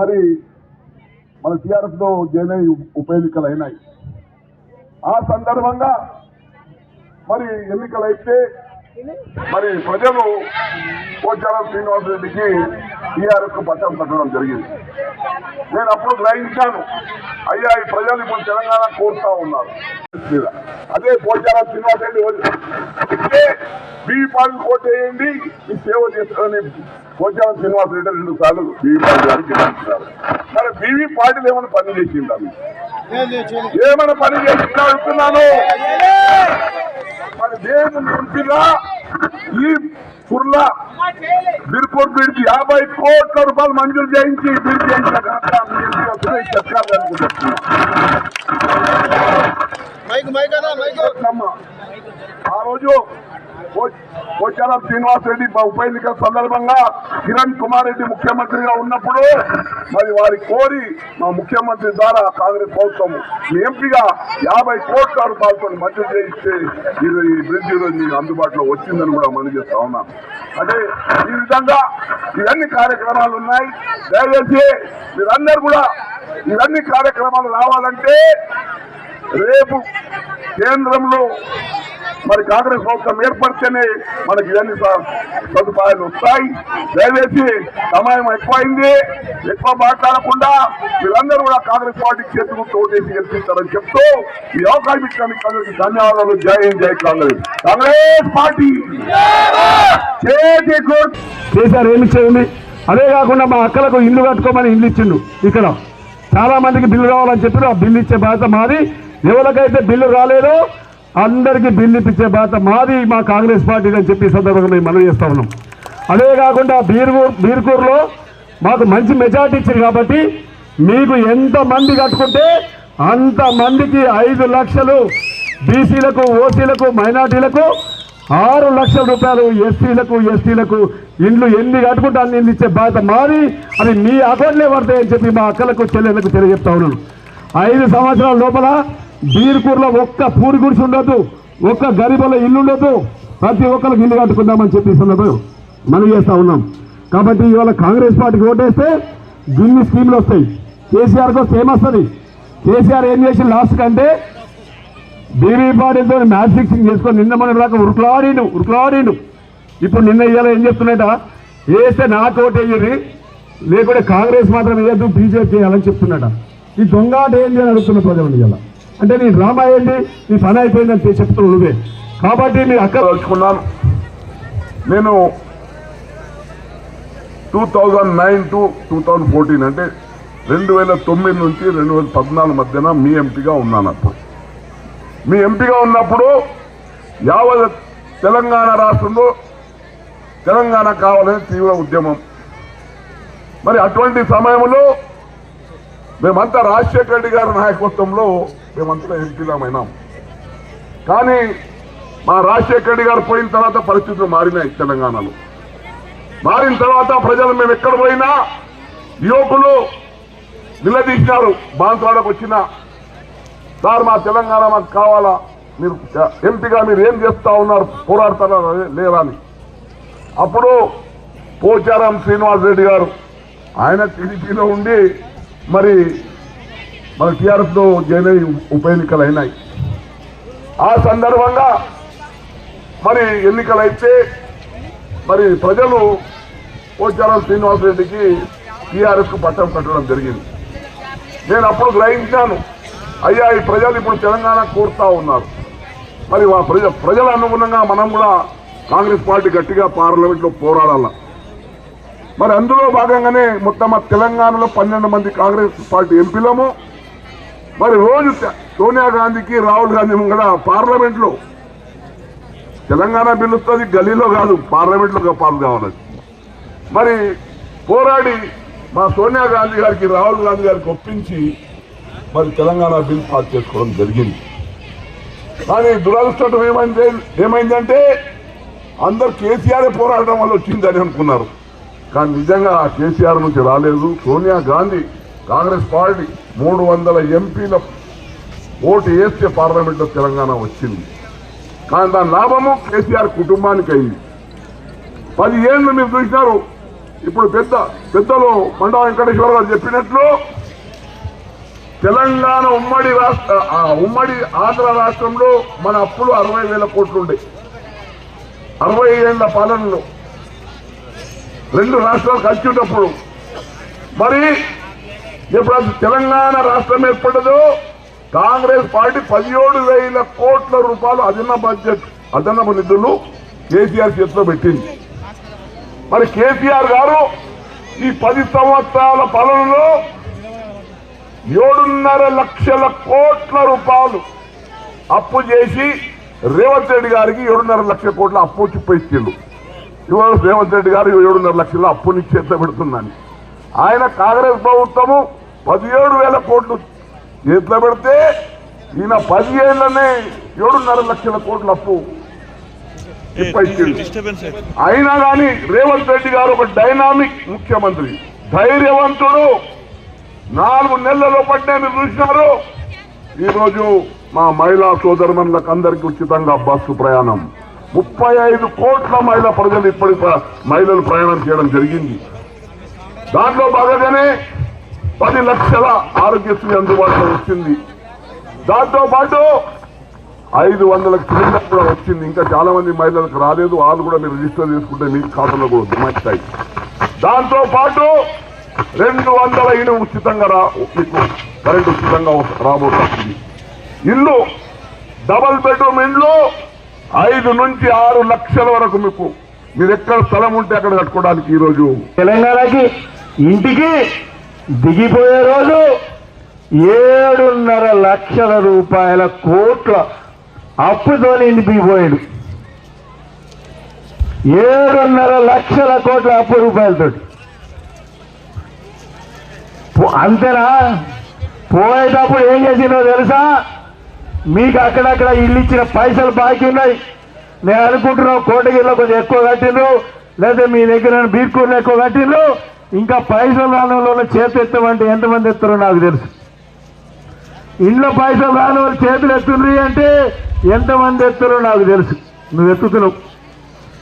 మరి మన టీఆర్ఎస్లో జైన్ అయి ఉప ఎన్నికలు అయినాయి ఆ సందర్భంగా మరి ఎన్నికలైతే మరి ప్రజలు పోచారం శ్రీనివాసరెడ్డికి టీఆర్ఎస్కు పట్టం కట్టడం జరిగింది. నేను అప్పుడు గ్రహించాను అయ్యా ఈ ప్రజలు ఇప్పుడు తెలంగాణ కోరుతా ఉన్నారు. మీద. అదే పోచారం శ్రీనివాసరెడ్డి ఇస్తే బీవీ పాలు కోటేయండి మీ సేవ చేస్తారని పోచారం శ్రీనివాసరెడ్డి రెండు సార్లు బీవీ పాలు గారికి గెలిపించారు మరి బీవీ పార్టీలు ఏమైనా పని చేసిందా? ఏమైనా పని చేసిందా అడుగుతున్నాను నేను నింపినా ఈ కుర్లా బిర్పూర్ బ్రిడ్జ్ యాభై కోట్ల రూపాయలు మంజూరు చేయించి బ్రిడ్జ్ చేయించిన అమ్మ, ఆ రోజు పోచారం శ్రీనివాస్ రెడ్డి ఉప ఎన్నికల సందర్భంగా కిరణ్ కుమార్ రెడ్డి ముఖ్యమంత్రిగా ఉన్నప్పుడు మరి వారి కోరి మా ముఖ్యమంత్రి ద్వారా కాంగ్రెస్ ప్రభుత్వం ఎంపీగా యాభై కోట్ల రూపాయలతో మంజూరు చేయిస్తే ఇది ఈ బ్రిడ్జ్ ఈరోజు అందుబాటులో వచ్చిందని కూడా మనం చేస్తా ఉన్నాం. అదే ఈ విధంగా ఇవన్నీ కార్యక్రమాలు ఉన్నాయి. దయచేసి మీరందరూ కూడా ఇవన్నీ కార్యక్రమాలు రావాలంటే రేపు కేంద్రంలో మరి కాంగ్రెస్ ప్రభుత్వం ఏర్పడితేనే మనకి ఇవన్నీ సదుపాయాలు వస్తాయి. దయచేసి సమయం ఎక్కువైంది. ఎక్కువ మాట్లాడకుండా వీళ్ళందరూ కూడా కాంగ్రెస్ పార్టీకి చేతులు తోటేసి గెలిపిస్తారని చెప్తూ ఈ అవకాశం ఇచ్చినందుకు అందరికీ ధన్యవాదాలు. జై హింద్ జై కాంగ్రెస్. కాంగ్రెస్ పార్టీ! చేతి గుర్తు! ఏమి చేయండి? అదే కాకుండా మా అక్కలకు ఇల్లు కట్టుకోమని ఇల్లు ఇచ్చిండు ఇక్కడ. చాలా మందికి బిల్లు రావాలని చెప్పి ఆ బిల్లు ఇచ్చే బాధ్యత మాది. ఎవరికైతే బిల్లు రాలేదో అందరికీ బిల్లు ఇప్పించే బాధ్యత మాది మా కాంగ్రెస్ పార్టీ అని చెప్పి సందర్భంగా మేము మనం చేస్తా ఉన్నాం. అదే కాకుండా బీర్కూర్ బీర్కూరులో మాకు మంచి మెజార్టీ ఇచ్చింది కాబట్టి మీకు ఎంతమంది కట్టుకుంటే అంతమందికి ఐదు లక్షలు బీసీలకు ఓసీలకు మైనార్టీలకు ఆరు లక్షల రూపాయలు ఎస్సీలకు ఎస్టీలకు ఇండ్లు ఎన్ని కట్టుకుంటే అన్ని ఇండ్లు ఇచ్చే బాధ్యత మాది అది మీ అకౌంట్లే పడతాయని చెప్పి మా అక్కలకు చెల్లెళ్ళకు తెలియజెప్తా ఉన్నాను. ఐదు సంవత్సరాల లోపల బీర్పూర్లో ఒక్క పూరి గుడిసి ఉండొద్దు ఒక్క గరీబుల ఇల్లు ఉండొద్దు. ప్రతి ఒక్కరికి ఇల్లు కట్టుకుందామని చెప్పి సందర్భం మనం చేస్తా ఉన్నాం. కాబట్టి ఇవాళ కాంగ్రెస్ పార్టీకి ఓటేస్తే గిన్ని స్కీమ్లు వస్తాయి. కేసీఆర్కి వస్తే ఏమొస్తుంది? కేసీఆర్ ఏం చేసి లాస్ట్ కంటే బీవీ పార్టీతో మ్యాచ్ ఫిక్సింగ్ చేసుకొని నిన్న మన రాక ఉరుకులాడిండు ఉరుకులాడిండు. ఇప్పుడు నిన్న ఇవాళ ఏం చెప్తున్నాయట వేస్తే నాకు ఓటు లేకుంటే కాంగ్రెస్ మాత్రం వేయద్దు బీజేపీ చేయాలని చెప్తున్నాట ఈ దొంగ ఆట ఏంటి అని అడుగుతున్న ప్రజలు ఇవాళ. అంటే నీ డ్రామా ఏంటి నీ పని అయిపోయిందని చెప్తున్నావు నువ్వే. కాబట్టి మీ అక్క తలుచుకున్నాను నేను two thousand nine to two thousand fourteen అంటే రెండు వేల తొమ్మిది నుంచి రెండు వేల పద్నాలుగు మధ్యన మీ ఎంపీగా ఉన్నాను అప్పుడు. మీ ఎంపీగా ఉన్నప్పుడు యావత్ తెలంగాణ రాష్ట్రంలో తెలంగాణ కావాలనే తీవ్ర ఉద్యమం. మరి అటువంటి సమయంలో మేమంతా రాజశేఖర రెడ్డి గారి నాయకత్వంలో మేమంతా ఎంపీలమైనాం కానీ మా రాజశేఖర రెడ్డి గారు పోయిన తర్వాత పరిస్థితులు మారినాయి తెలంగాణలో. మారిన తర్వాత ప్రజలు మేము ఎక్కడ పోయినా యువకులు నిలదీసినారు. బాన్సాడకు వచ్చిన సార్ మా తెలంగాణ మాకు కావాలా? మీరు ఎంపీగా మీరు ఏం చేస్తా ఉన్నారు? పోరాడతారా? లేరా అని అప్పుడు పోచారం శ్రీనివాస్ రెడ్డి గారు ఆయన టీడీపీలో ఉండి మరి మన టీఆర్ఎస్లో జైన్ ఉప ఎన్నికలు అయినాయి ఆ సందర్భంగా మరి ఎన్నికలైతే మరి ప్రజలు పోచారం శ్రీనివాసరెడ్డికి టీఆర్ఎస్కు పట్టం కట్టడం జరిగింది. నేను అప్పుడు గ్రహించాను అయ్యా ఈ ప్రజలు ఇప్పుడు తెలంగాణ కోరుతా ఉన్నారు. మరి మా ప్రజ ప్రజల అనుగుణంగా మనం కూడా కాంగ్రెస్ పార్టీ గట్టిగా పార్లమెంట్లో పోరాడాల. మరి అందులో భాగంగానే మొత్తం తెలంగాణలో పన్నెండు మంది కాంగ్రెస్ పార్టీ ఎంపీలము మరి రోజు సోనియా గాంధీకి రాహుల్ గాంధీ కూడా పార్లమెంట్లో తెలంగాణ పిలుస్తుంది వస్తుంది గల్లీలో కాదు పార్లమెంట్లో పాలు కావాలి. మరి పోరాడి మా సోనియా గాంధీ గారికి రాహుల్ గాంధీ గారికి ఒప్పించి మరి తెలంగాణ బిల్ పాస్ చేసుకోవడం జరిగింది. కానీ దురదృష్టం ఏమైంది ఏమైందంటే అందరు కేసీఆర్ పోరాడడం వల్ల వచ్చిందని అనుకున్నారు. కానీ నిజంగా కేసీఆర్ నుంచి రాలేదు. సోనియా గాంధీ కాంగ్రెస్ పార్టీ మూడు వందల ఎంపీల ఓటు వేస్తే పార్లమెంట్లో తెలంగాణ వచ్చింది. కానీ దాని లాభము కేసీఆర్ కుటుంబానికి అయింది. పది ఏళ్ళు మీరు చూసినారు. ఇప్పుడు పెద్ద పెద్దలు మండా వెంకటేశ్వర గారు చెప్పినట్లు తెలంగాణ ఉమ్మడి రాష్ట్ర ఆ, ఉమ్మడి ఆంధ్ర రాష్ట్రంలో మన అప్పులు అరవై వేల కోట్లుండే అరవై ఏళ్ళ పాలనలో రెండు రాష్ట్రాలు కలిసి ఉన్నప్పుడు మరి ఎప్పుడు తెలంగాణ రాష్ట్రం ఏర్పడదో. కాంగ్రెస్ పార్టీ పదిహేడు వేల కోట్ల రూపాయలు అదన బడ్జెట్ అదనపు నిధులు కేసీఆర్ చేతిలో పెట్టింది. మరి కేసీఆర్ గారు ఈ పది సంవత్సరాల పాలనలో ఏడున్నర లక్షల కోట్ల రూపాయలు అప్పు చేసి రేవంత్ రెడ్డి గారికి ఏడున్నర లక్షల కోట్ల అప్పు చూపించిండు ఇవాళ రేవంత్ రెడ్డి గారు ఏడున్నర లక్షల అప్పుని చేత పెడుతుందని ఆయన కాంగ్రెస్ ప్రభుత్వము పదిహేడు వేల కోట్లు. చేతిలో పెడితే ఈయన పదిహేళ్ళనే ఏడున్నర లక్షల కోట్ల అప్పు అయినా కానీ రేవంత్ రెడ్డి గారు ఒక డైనామిక్ ముఖ్యమంత్రి. ధైర్యవంతుడు. నాలుగు నెలల పట్టే మీరు చూసినారు. ఈరోజు మా మహిళా సోదరుమణులకు అందరికీ ఉచితంగా బస్సు ప్రయాణం. ముప్పై ఐదు కోట్ల మహిళా ప్రజలు ఇప్పటి మహిళలు ప్రయాణం చేయడం జరిగింది. దాంట్లో భాగంగానే పది లక్షల ఆరోగ్యశ్రీ అందుబాటులో వచ్చింది. దాంతో పాటు ఐదు వందల సిలిండర్ కూడా వచ్చింది. ఇంకా చాలా మంది మహిళలకు రాలేదు. వాళ్ళు కూడా మీరు రిజిస్టర్ చేసుకుంటే మీ ఖాతాలో కూడా జమాయిస్తాయి దాంతో పాటు రెండు వందల ఇల్లు ఉచితంగా రా మీకు కరెంట్ ఉచితంగా రాబోతుంది. ఇల్లు డబల్ బెడ్రూమ్ ఇండ్లు ఐదు నుంచి ఆరు లక్షల వరకు మీకు. మీరు ఎక్కడ స్థలం ఉంటే అక్కడ కట్టుకోవడానికి ఈరోజు. తెలంగాణకి ఇంటికి దిగిపోయే రోజు ఏడున్నర లక్షల రూపాయల కోట్ల అప్పుతో దిగిపోయాడు ఏడున్నర లక్షల కోట్ల అప్పు రూపాయలతో. అంతేనా? పోయేటప్పుడు ఏం చేసిందో తెలుసా? మీకు అక్కడక్కడ ఇల్లు ఇచ్చిన పైసలు బాకీ ఉన్నాయి. నేను అనుకుంటున్నావు కోటగిరిలో కొంచెం ఎక్కువ కట్టిండ్రు లేదా మీ దగ్గర బీర్కూర్లో ఎక్కువ కట్టిండ్రు ఇంకా పైసలు రాని చేతి ఎత్తమంటే ఎంతమంది ఎత్తారో నాకు తెలుసు. ఇంట్లో పైసలు రాని వాళ్ళు చేతులు ఎత్తుండ్రి అంటే ఎంతమంది ఎత్తారో నాకు తెలుసు. నువ్వు ఎత్తుతున్నావు.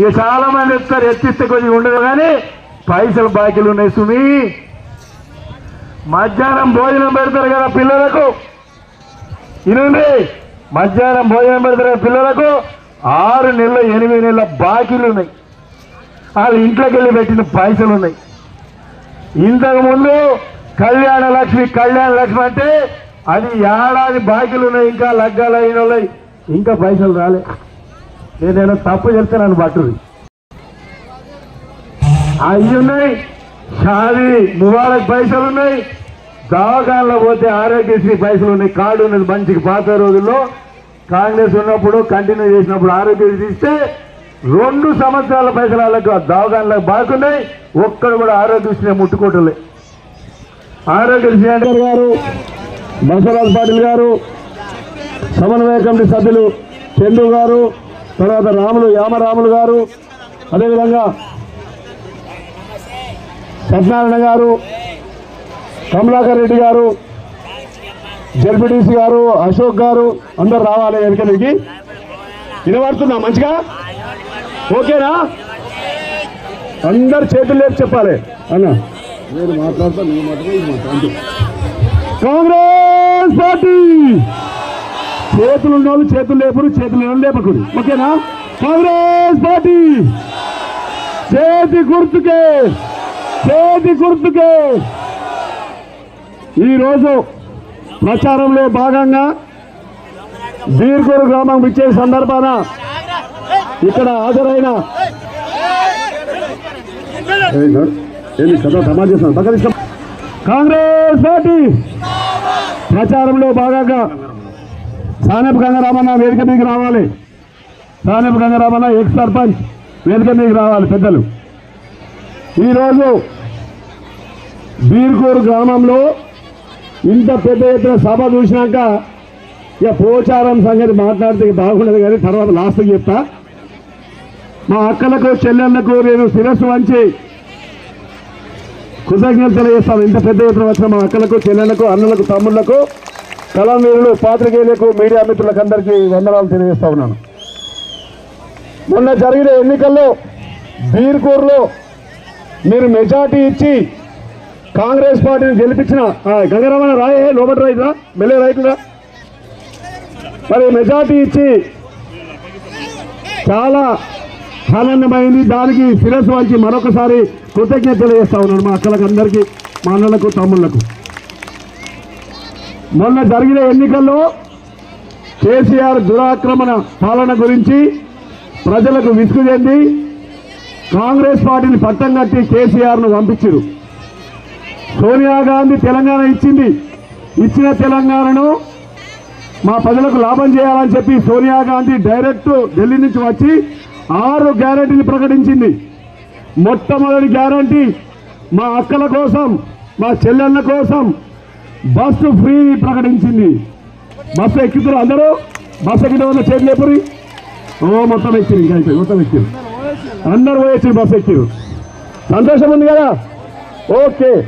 ఇక చాలామంది ఎత్తారు ఎత్తిస్తే కొద్దిగా ఉండదు కానీ పైసలు బాకీలు ఉన్నాయి సుమి. మధ్యాహ్నం భోజనం పెడతారు కదా పిల్లలకు. ఇనండి మధ్యాహ్నం భోజనం పెడతారు కదా పిల్లలకు. ఆరు నెలలు ఎనిమిది నెలల బాకీలు ఉన్నాయి. వాళ్ళ ఇంట్లోకి వెళ్ళి పెట్టిన పైసలు ఉన్నాయి. ఇంతకు ముందు కళ్యాణ లక్ష్మి కళ్యాణ లక్ష్మి అంటే అది ఏడాది బాకీలు ఉన్నాయి ఇంకా లగ్గాలు అయిన వాళ్ళయి. ఇంకా పైసలు రాలే. నేనేదో తప్పు చెప్తాను బట్టుది అవి ఉన్నాయి. షాది ముబారక్ పైసలు ఉన్నాయి. దవాఖానలో పోతే ఆరోగ్యశ్రీ పైసలు ఉన్నాయి. కార్డు ఉన్నది మంచికి పాత రోజుల్లో. కాంగ్రెస్ ఉన్నప్పుడు కంటిన్యూ చేసినప్పుడు ఆరోగ్యశ్రీ ఇస్తే రెండు సంవత్సరాల పైసలు వాళ్ళకు దవాఖానలకు బాగున్నాయి. ఒక్కడు కూడా ఆరోగ్యశ్రీ ముట్టుకోవటలే. ఆరోగ్యశ్రీ అంటే గారు బసవరాజ్ పాటిల్ గారు సమన్వయ కమిటీ సభ్యులు చందు గారు తర్వాత రాములు యామరాములు గారు అదేవిధంగా సత్యనారాయణ గారు కమలాకర్ రెడ్డి గారు జడ్పీటీసీ గారు అశోక్ గారు అందరు రావాలి. వెనకనికి వినబడుతున్నా మంచిగా? ఓకేనా? అందరు చేతులు లేపు చెప్పాలి. అన్న. నేను మాట్లాడతా నేను మాట్లాడతా కాంగ్రెస్ పార్టీ! చేతులు ఉన్న వాళ్ళు చేతులు లేపరు చేతులు లేని లేపకూడదు. ఓకేనా? Congress party! చేతి గుర్తుకే! చేతి గుర్తుకే! ఈరోజు ప్రచారంలో భాగంగా బీర్గూరు గ్రామం ఇచ్చే సందర్భాన ఇక్కడ హాజరైన కదా సమాజ కాంగ్రెస్ పార్టీ ప్రచారంలో భాగంగా సానెప్ గంగారామన్న వేదిక మీదకి రావాలి. సానెప్ గంగారామన్న ఎక్స్ సర్పంచ్ వేదిక మీదకి రావాలి పెద్దలు. ఈరోజు బీర్కూరు గ్రామంలో ఇంత పెద్ద ఎత్తున సభ చూసినాక ఇక పోచారం సంగతి మాట్లాడితే బాగుండదు కానీ తర్వాత లాస్ట్కి చెప్తా. మా అక్కలకు చెల్లెళ్ళకు నేను శిరస్సు వంచి కృతజ్ఞతలు తెలియజేస్తాను ఇంత పెద్ద ఎత్తున వచ్చిన మా అక్కలకు చెల్లెళ్ళకు అన్నలకు తమ్ముళ్ళకు కళామీరులు పాత్రికేయులకు మీడియా మిత్రులకు అందరికీ వందనాలు తెలియజేస్తా ఉన్నాను. మొన్న జరిగిన ఎన్నికల్లో బీర్కూర్లో మీరు మెజార్టీ ఇచ్చి కాంగ్రెస్ పార్టీని గెలిపించిన గంగరమణ రాయే లోబట్ రైతురా మెల్లే రైతురా? మరి మెజార్టీ ఇచ్చి చాలా ఆనందమైంది దానికి శిరస్సు వంచి మరొకసారి కృతజ్ఞత తెలియజేస్తా ఉన్నాను మా అక్కలకు అందరికీ మా అన్నలకు తమ్ముళ్ళకు మొన్న జరిగిన ఎన్నికల్లో కేసీఆర్ దురాక్రమణ పాలన గురించి ప్రజలకు విసుగు చెంది కాంగ్రెస్ పార్టీని పట్టం కట్టి కేసీఆర్ను పంపించారు సోనియా గాంధీ తెలంగాణ ఇచ్చింది. ఇచ్చిన తెలంగాణను మా ప్రజలకు లాభం చేయాలని చెప్పి సోనియా గాంధీ డైరెక్ట్ ఢిల్లీ నుంచి వచ్చి ఆరు గ్యారంటీలు ప్రకటించింది. మొట్టమొదటి గ్యారంటీ మా అక్కల కోసం మా చెల్లెళ్ళ కోసం బస్సు ఫ్రీ ప్రకటించింది. బస్సు ఎక్కుతారు అందరూ. బస్సు ఎక్కిన వల్ల చేతులేపురి ఓ మొత్తం ఎక్కిరు ఇంకా అయిపోయి మొత్తం ఎక్కిరు. అందరూ పోయేసి బస్సు ఎక్కిరు. సంతోషం ఉంది కదా? ఓకే.